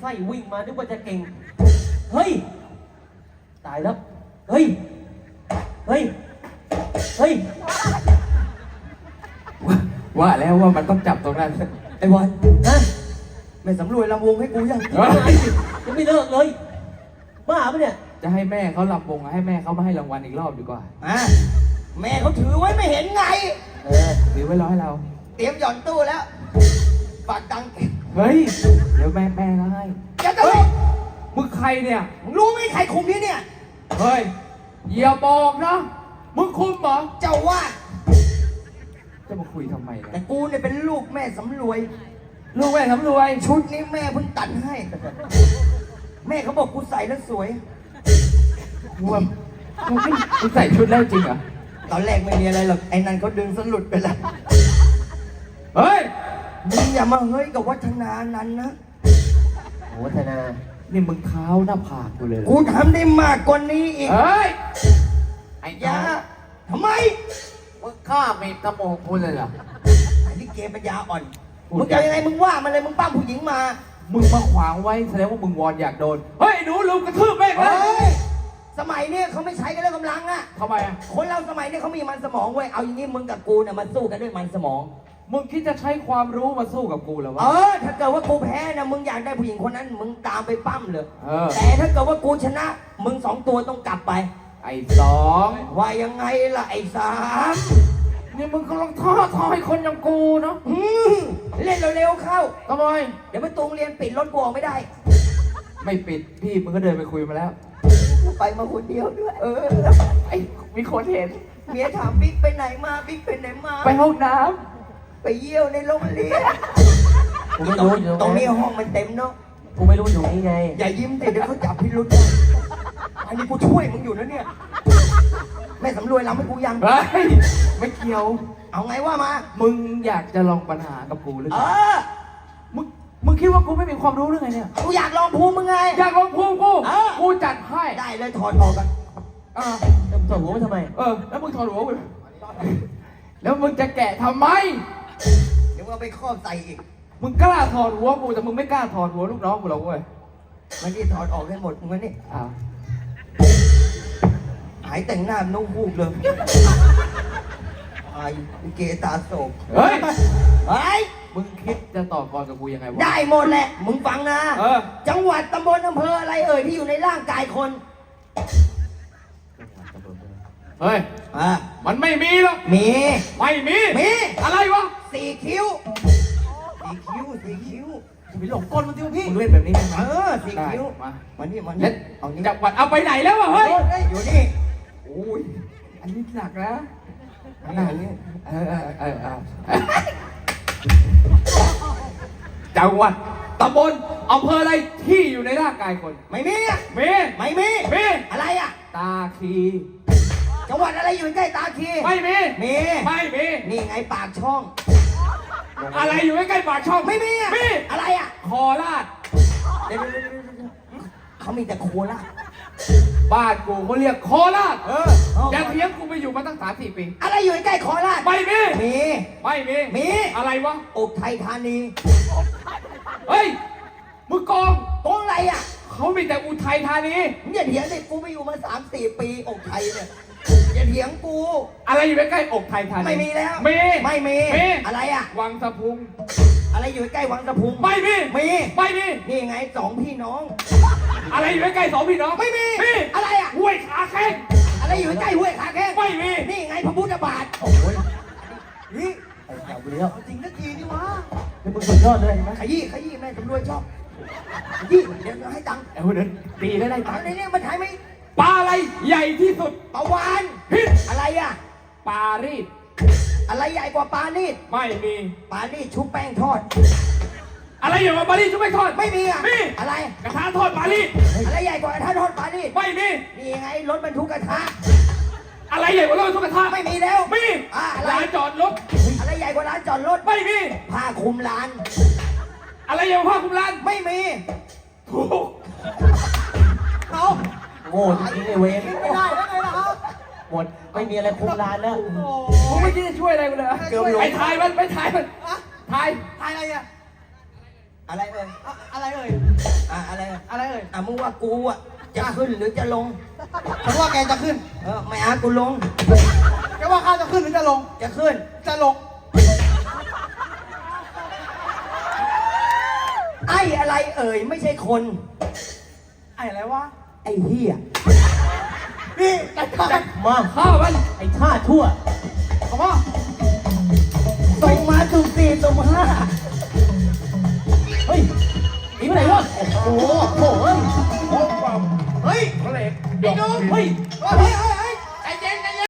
ไส้วิ่งมานึกว่าจะเก่ง เฮ้ย ตายแล้ว เฮ้ย เฮ้ย เฮ้ย ว่าแล้วว่ามันต้องจับตรงนั้น ไอ้บอลฮะไม่สำรวยลำวงให้กูยังเฮ้ยยังไม่เลิกเลย บ้าปะเนี่ย จะให้แม่เขาลำวงให้แม่เขามาให้รางวัลอีกรอบดีกว่า อะแม่เขาถือไว้ไม่เห็นไง เออหรือไว้รอให้เรา เตรียมหย่อนตู้แล้วฝากตังค์ เก็บเฮ้ย เดี๋ยวแม่แม่เขาให้อย่าตลกมึงใครเนี่ย มึงรู้ไหมใครคุมที่เนี่ย เฮ้ย อย่าบอกนะ มึงคุมเหรอ เจ้าว่าดจะมาคุยทำไมแต่เนี่ยกูเนี่ยเป็นลูกแม่สำรวย ลูกแม่ทำรวย ชุดนี้แม่เพิ่งตัดให้ แม่เขาบอกกูใส่แล้วสวยมึงว่ามึงไม่มึงใส่ชุดแล้วจริงเหรอ ตอนแรกไม่มีอะไรหรอกไอ้นั่นเขาดึงสลุดไปแล้ว เฮ้ย มึงอย่ามาเฮ้ยกับวัฒนานั้นนะ โอ้ธนา นี่มึงเท้าหน้าผากกูเลยเหรอกูทำได้มากกว่านี้อีกเฮ้ย ไอ้อย่ายาทำไมมึงฆ่าเมตตะโมงกูเลยเหรอ ไอ้ที่เกปัญญาอ่อนพูดมึงจะยังไงมึงว่ามันเลยมึงปั้มผู้หญิงมา มึงมาขวางไว้แสดงว่ามึงวอนอยากโดน เฮ้ยหนูลุมกระทืบแม่งเลเฮ้ยย สมัยเนี้ยเขาไม่ใช้กันเรื่องกำลังอะ ทำไมอะ คนเราสมัยเนี้ยเขามีมันสมองเว้ย เอาอย่างนี้มึงกับกูเนี่ยมาสู้กันด้วยมันสมอง มึงคิดจะใช้ความรู้มาสู้กับกูเหรอเอวะ อ ถ้าเกิดว่ากูแพ้นะมึงอยากได้ผู้หญิงคนนั้น มึงตามไปปั้มเลยเออ แต่ถ้าเกิดว่ากูชนะ มึงสองตัวต้องกลับไป ไอ้สองว่ายังไงล่ะไอ้สามนี่มึงกำลังท้อทอยคนอย่างกูเนาะอืมเล่นเร็วๆเข้า ทำไมเดี๋ยวไปตรงเรียนปิดรถกูออกไม่ได้ ไม่ปิดพี่มึงก็เดินไปคุยมาแล้วกูไปมาคนเดียวด้วย เออ ไอ้มีคนเห็น เมียถามบิ๊กไปไหนมา บิ๊กไปไหนมา ไปห้องน้ ไปเยี่ยวในโรงเรียนกูไม่รู้อยู่ตตรรงงนี้นี้ห้องมันเต็มเนาะ กูไม่รู้อยู่นี่ไง อย่ายิ้มสิเดี๋ยวเขาจับพิรุษได้อันนี้กูช่วยมึงอยู่นะเนี่ยแม่สำรวยเราให้กูยังำเฮ้ย ไม่เกี่ยว เอาไงว่ามา มึงอยากจะลองปัญหากับกูหรือเอเปล่าอ มึง มึงคิดว่ากูไม่มีความรู้หรือไงเนี่ย กูอยากลองภูมิมึงไง อยากลองพูดกู เออ กูจัดให้ได้เลยถอดออกกันอ่าถอดหัวมาทำไม เออ แล้วมึงถอดหัวกูแล้วมึงจะแกะทำไม เดี๋ยวมึงเอาไปครอบใส่อีก มึงกล้าถอดหัวกูแต่มึงไม่กล้าถอดหัวลูกน้องกูหรอกเว้ยมันนี่ถอดออกให้หมดมึงมานี่อ้าวหายแต่งหน้านุ่งวูบเลยไอ้ลิเกตาโศกเฮ้ยเฮ้ยมึงคิดจะต่อกรกับกูยังไงวะ ได้หมดแหละ มึงฟังนะ เออ จังหวัดตำบลอำเภออะไรเอ่ยที่อยู่ในร่างกายคน เฮ้ย อะ มันไม่มีหรอก มี ไม่มี มี อะไรวะ สี่คิ้วสี่คิ้วสี่คิ้วจะไปหลงกลมันสิวะพี่มึงเล่นแบบนี้ได้ไหมเออสี่ได้คิ้วมามานี่มาเล่นี่นเอานี่จังหวัดเอาไปไหนแล้ววะเฮ้ยเฮ้ยอยู่นี่โอ้ยอันนี้หนักนะอันนี้อันนี้เออเออเออเออจังหวัดตำบลอำเภออะไรที่อยู่ในร่างกายคน ไม่มีอะมีไม่มีมีอะไรอะ ตาคีจังหวัดอะไรอยู่ใกล้ตาคี ไม่มีมีไม่มีนี่ไงปากช่อง อะไรอยู่ใกล้ๆปากช่องไม่มีอะมีอะไรอะคอราดเดี๋ยวเดี๋ยวเดี๋ยวเดี๋ยวเดี๋ยวเขามีแต่โคราชบ้านกูเขาเรียกโคราชเออเอาอย่าเถียงกูไปอยู่มาตั้งสามสี่ปี อะไรอยู่ใกล้โคราชไม่มี มี ไม่มี มี อะไรวะอกไทยธานี เฮ้ย มึงกองตรงอะไรอะเขามีแต่อุทัยธานีมึงอย่าเถียงสิกูไปอยู่มาสามสี่ปีอกไทยเนี่ยอย่าเถียงกู อะไรอยู่ใกล้ๆอกไทยธานีไม่มีแล้วมีไม่มีมีอะไรอะ วังสะพุง อะไรอยู่ใกล้วังตะพุงไม่มีมีไม่มีนี่ไงสองพี่น้อง อะไรอยู่ใกล้ๆสองพี่น้องไม่มีมีอะไรอะห้วยขาแข้งอะไรอยู่ใกล้ห้วยขาแข้งไม่มีนี่ไงพระพุทธบาทโอ้ยนี่ไอ้ข่าวกูแล้วเอาจริงนาทีนี่วะนี่มึงสุดยอดเลยเห็นไหมขยี้ขยี้แม่ตำรวจชอบ ขยี้เดี๋ยวให้ตังค์เอาเดินตีได้ได้เอาตังค์ในนี้มาถ่ายไหมปลาอะไรใหญ่ที่สุดปลาวานพิษอะไรอะปลารีดอะไรใหญ่กว่าปลานีดไม่มี ปลานีดชุบแป้งทอด อะไรอยู่กับปลารีดชุบไม่ทอดไม่มีอะมีอะไร กระทะทอดปลารีดอะไรใหญ่กว่ากระทะทอดปลานีดไม่มี นี่ไงรถบรรทุกกระทะ อะไรใหญ่กว่ารถบรรทุกกระทะไม่มีแล้วมีอ่าอะไรร้านจอดรถอะไรใหญ่กว่าร้านจอดรถไม่มีผ้าคลุมร้าน อะไรอย่างผ้าคุณร้านไม่มี ถูกเขาโง่ทีนี้เวนไม่ได้แล้วไงล่ะครัหมดไม่มีอะไรคุณร้านแล้ว โอ้ผมไม่คิดจะช่วยอะไรกูเลยเอบไปถ่ายมันไปถ่ายมันอะถ่ายทายอะไรอะอะไรเอ่ยอะไรเอ่ยอะอะไรอะไรเอ่ยอะมึงว่ากูอะจะขึ้นหรือจะลง ฉันว่าแกจะขึ้นเออไม่เอากูลง แกว่าข้าจะขึ้นหรือจะลง จะขึ้น จะลง อ้อะไรเอ่ยไม่ใช่คน ไอ้อะไรวะ ไอ้เฮียนี่จัดการมาฆ่ามันไอ้ข้าติชั่ว เอาวะส่งมาสุ่มสี่สุ่ม